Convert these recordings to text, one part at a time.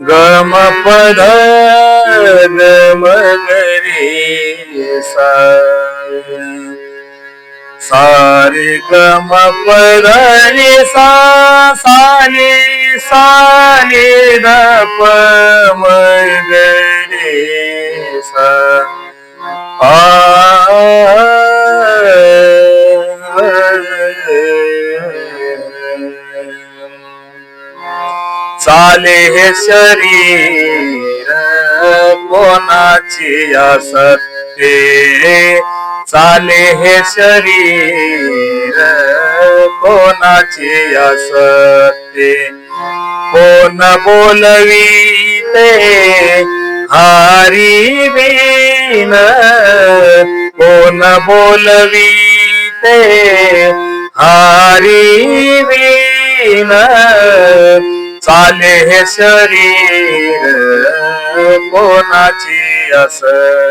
गम पद मगरी सा सारे गम पद सा साने साने द प म सा चाले हे शरीर कोणाची असते चाले हे शरीर कोणाची असते कोण बोलवी ते? हारी बीन कोण बोलवी ते? हारी बीन चाले हे शरीर कोणाची असते?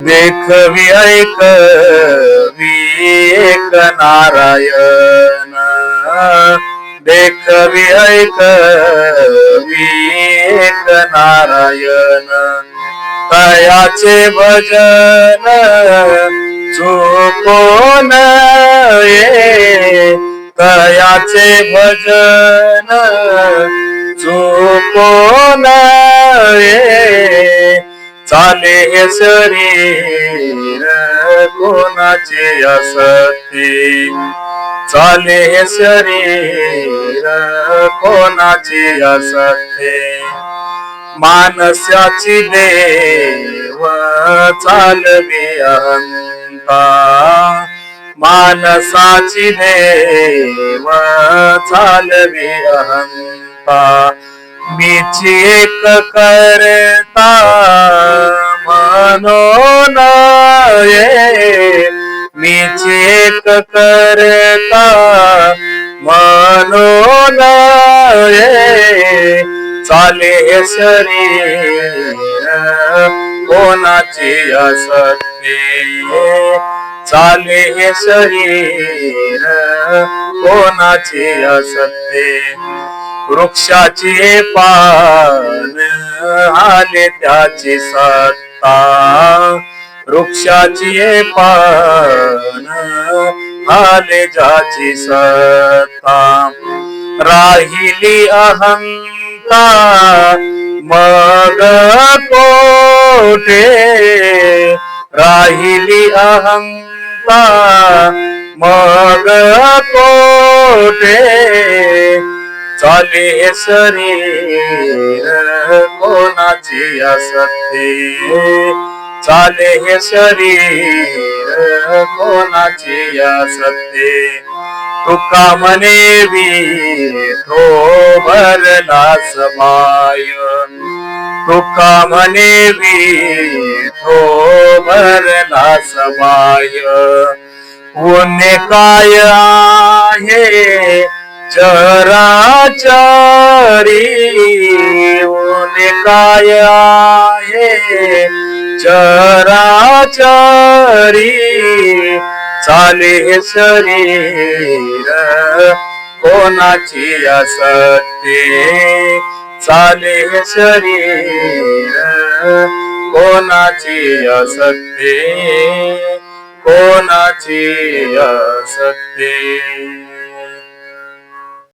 देखवी ऐकवी एक नारायण. देखवी ऐकवी एक नारायण. तयाचे भजन चुकोन ये. दयाचे भजन चुको चाले हे शरीर कोणाचे असते? चाले हे शरीर कोणाचे असते? मानसाची देव चालवी अहंता मानसाची देव चालवी अहंता. मीची एक करता म्हणून ये मीची एक करता म्हणून ये चाले हे शरीर कोणाची असते? चाले हे शरीर कोणाची असते? वृक्षाची पान आले त्याची सत्ता. वृक्षाची पान आले ज्याची सत्ता. राहिली अहंता मग कोठे? राहिली अहंता मग कोठे? चाले हे शरीर कोणाची असते? चाले हे शरीर कोणाची असते? तुका म्हणे विठो भरला समाय. तुका म्हणे विठो भरला समाय. पुण्य काय आहे? चराचरी. काय आहे? चराचरी. चाले हे शरीर. कोणाची असते चाले हे शरीर. कोणाची असते कोणाची असते